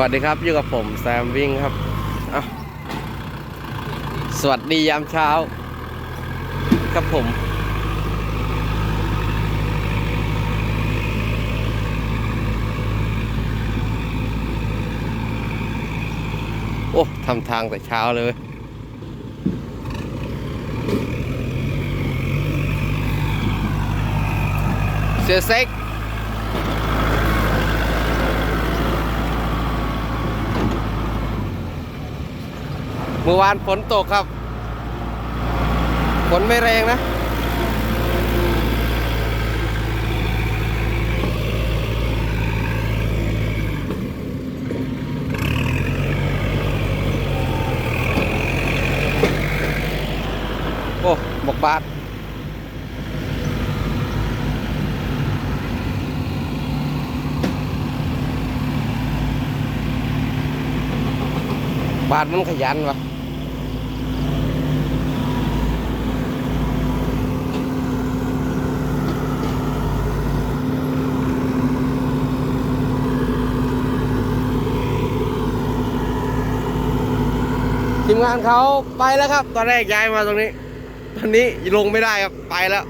วัสดีครับอยู่กับผมแซมวิ่งครับ สวัสดียามเช้า ครับผม โอ้ทำทางแต่เช้าเลยเสียเซ็ก เมื่อวานฝนตกครับ ฝนไม่แรงนะโอ้บอกบาทบาทมันขยันวะ ทีมงานเขาไปแล้วครับ ตอนแรกย้ายมาตรงนี้ ตอนนี้ลงไม่ได้ครับ ไปแล้ว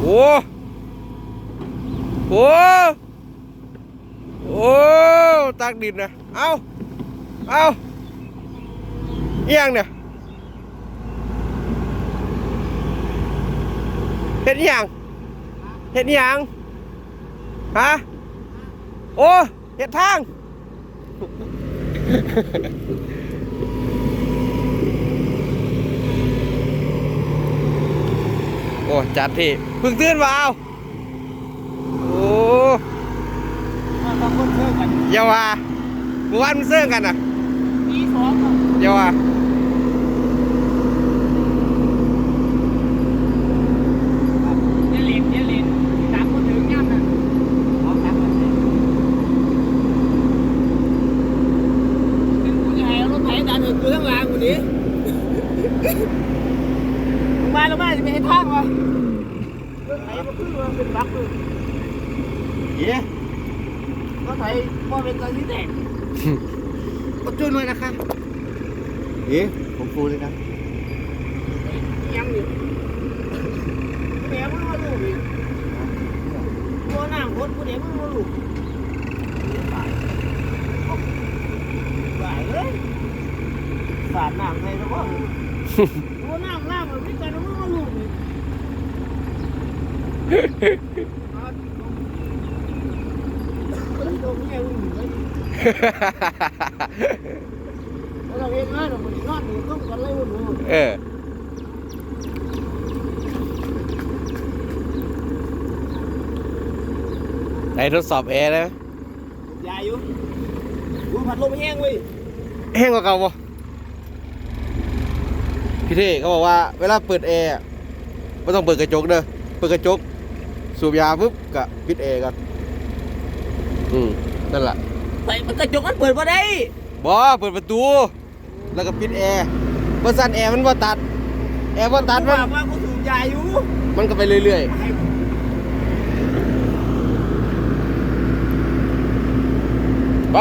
โอ้โหโอ้ตักดินนะ เอาเอาเอียงเนี่ยเห็นยังเห็นยังฮะ โอ้เห็ดทาง โอ้จัดที่เพึ่งตื่นมาเอาโอ้บางคนเพิ่มกันอยาว่าเมื่อวานมันเสื่องกันอะปีสองอะอยาว่า เดี๋ยวเล่นเดี๋ยวเล่นตามคนถึงย่ำน่ะเอาตามคนถึงถึงกูจะให้เอารถไถดันถึงกูทั้งรางกูนี้ มึงมาแล้วมาจะไปให้ทางวะรถไถมันขึ้นมาเป็นบักเลยเย้รถไถพอเป็นตอนที่แตกก็ช่วยหน่อยนะครับเอ๊ะผมฟูเลยนะยังอยู่กูเดี๋ยวมึงมาลูกอีกตัวหน้าคนกูเดี๋ยวมึงมาลูกตายตายเลยสาดน้ำให้แล้วก็ ตัวน้ำน้ำมันไม่กันมึงมาลูกอีกตรงนี้มึงอยู่ไว้แล้วเราเองนะเราไม่นอนอยู่ต้องกันเลยวันนู้นเออไหนทดสอบแอร์ได้ไหมยายอยู่กูผัดลมแห้งเว้ยแห้งกว่าเก่าปะ พี่เท่เขาบอกว่าเวลาเปิดแอร์อะไม่ต้องเปิดกระจกเด้อเปิดกระจก สูบยาปุ๊บกะปิดแอร์กันอืมนั่นแหละไปมันกระจกมันเปิดมาได้บอเปิดประตู แล้วก็ปิดแอร์เมื่อสั่นแอร์มันว่าตัด แอร์ว่าตัดกูมันบอกว่ากูสูบยาอยู่มันก็ไปเรื่อยๆไป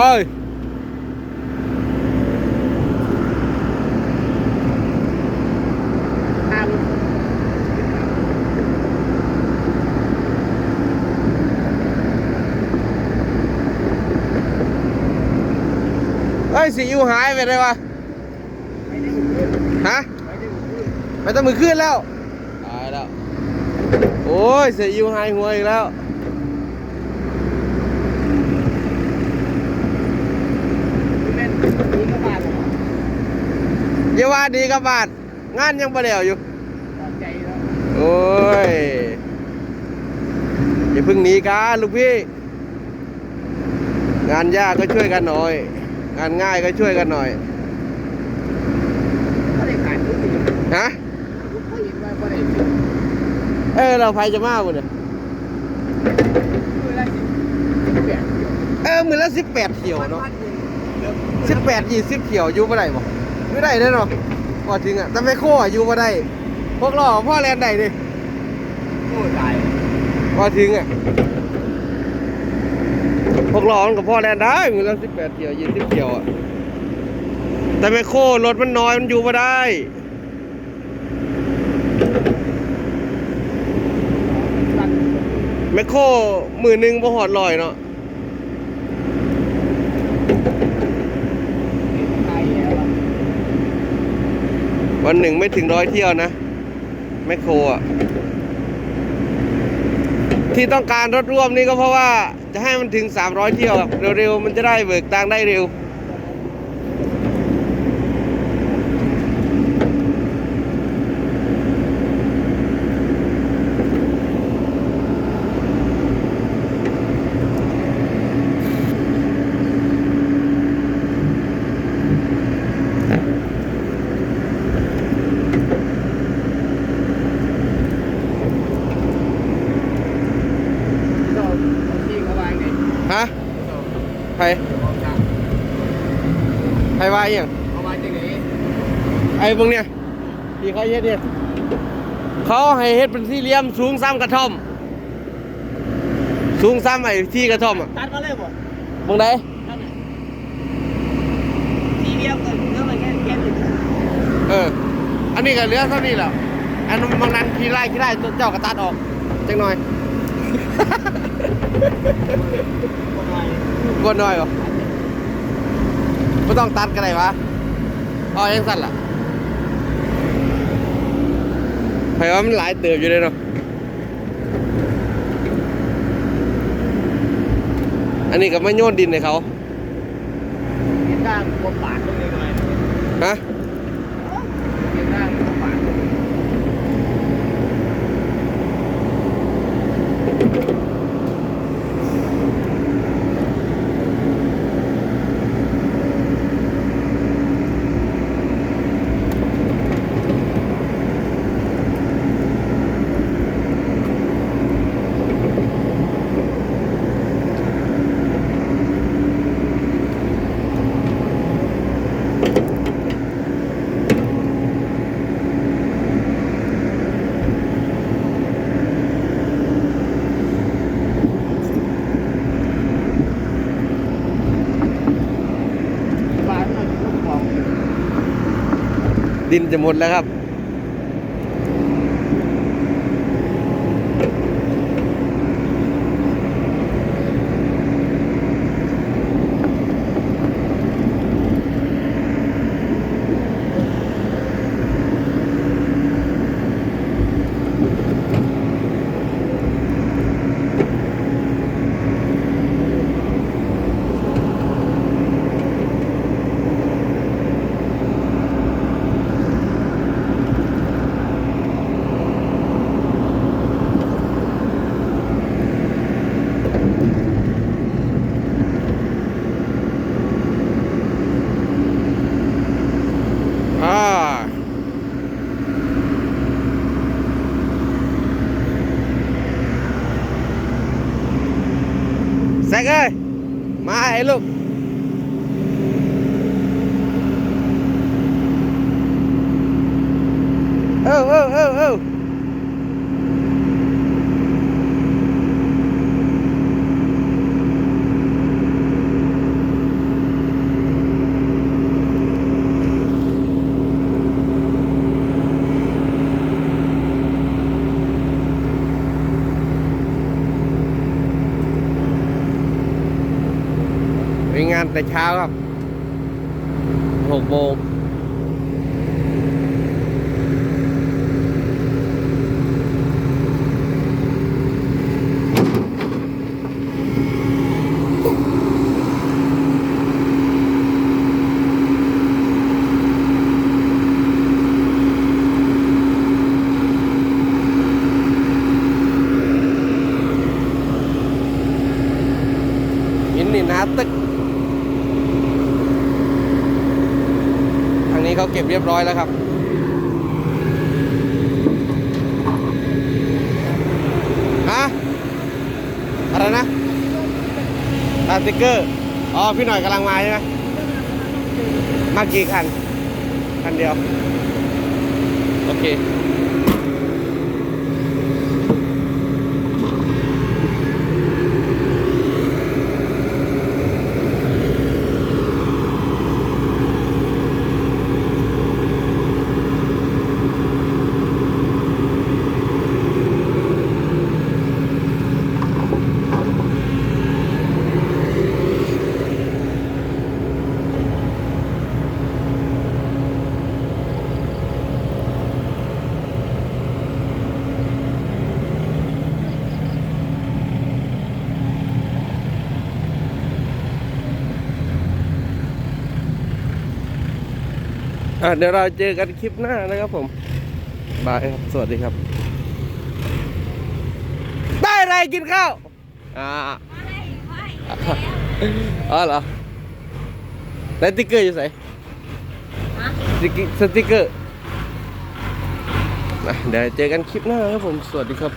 ห้าม เฮ้ยสีอิวหายไปเลยวะฮะไม่ต้องมือขึ้นแล้วตายแล้ว โอ้ยสีอิวหายหัวอีกแล้วแม่นนี่ก็มาเลยอย่าว่าดีกับบาท งานยังบ่แล้วอยู่ตอนใจแล้วโอ้ย อย่าเพึ่งหนีกันลูกพี่ งานยากก็ช่วยกันหน่อย งานง่ายก็ช่วยกันหน่อยก็ได้ขาดทุกสิ่งฮะทุกคนเห็นว่าก็ได้เออเราไฟจะมาบุเนี่ยเวลาสิแบบเดียวเออมือละสิบแปดเขียวเนาะพันหนึ่งเริ่มสิบแปดยี่สิบเขียวอยู่บ่ได้บ่ไม่ได้แน่นอนพอจริงอะแต่ไม่โค้อยู่บ่ได้ พวกเราพ่อแลนได้ดิโอ้ตายพอถึงอะ พวกล้อมันกับพ่อแลนได้มือละสิบแปดเที่ยวยี่สิบเที่ยวอะแต่แมคโครรถมันน้อยมันอยู่มาได้แมคโครมือหนึ่งพอหอดลอยเนาะวอะวันหนึ่งไม่ถึงร้อยเที่ยวนะแมคโครอะที่ต้องการรถร่วมนี่ก็เพราะว่า จะให้มันถึง 300 เที่ยวเร็วๆ มันจะได้เบิกตังได้เร็ว เจ้าเอาที่เขาวางไง ฮะ เจ้า ใคร เอาจ้ะ ใครว่าอหย่างเอาวางที่ไหนไอ้พวกเนี่ยที่เขาเฮ็ดเนี่ยเขาให้เฮ็ดเป็นสี่เหลี่ยมสูงซ้ำกระท่อม สูงซ้ำไอ้ที่กระท่อมอะตัดมาเลยบ่มองไดนั่นน่ะทีเดียวกันเนื้อมันแค่แค่หนึ่งเออ อันนี้ก็เหลือเท่านี้แหละอันบางนั้นขี้ไล่ขี้ไล่เจ้ากระตัดออกจังหน่อยคนไทยกวนหน่อยเหรอ ไม่ต้องตัดก็ได้วะเอายังสั้นล่ะไผว่ามันหลายเติบอยู่เลยเนาะอันนี้ก็ไม่โยนดินให้เขาเห็นด้านกบปากตรงนี้หน่อยฮะ เห็นด้านกบปาก ปากมันกบของ ดินจะหมดแล้วครับ อ่าแซกเอ้ย มาไอ้ลูก เออเออเออเออมีงานแต่เช้าครับหกโมง หินนี่หนาตึก ทางนี้ เขาเก็บเรียบร้อยแล้วครับฮะอะไรนะตาสติกเกอร์ อ๋อ พี่หน่อยกำลังมาใช่ไหมมากี่คัน คันเดียว โอเค เดี๋ยวเราเจอกันคลิปหน้านะครับผม บายครับ สวัสดีครับ ได้อะไรกินข้าว อ่าอ๋อเหรอแล้วสติ๊กเกอร์อยู่ไหนสติ๊กสติ๊กเกอร์นะเดี๋ยวเจอกันคลิปหน้าครับผม สวัสดีครับ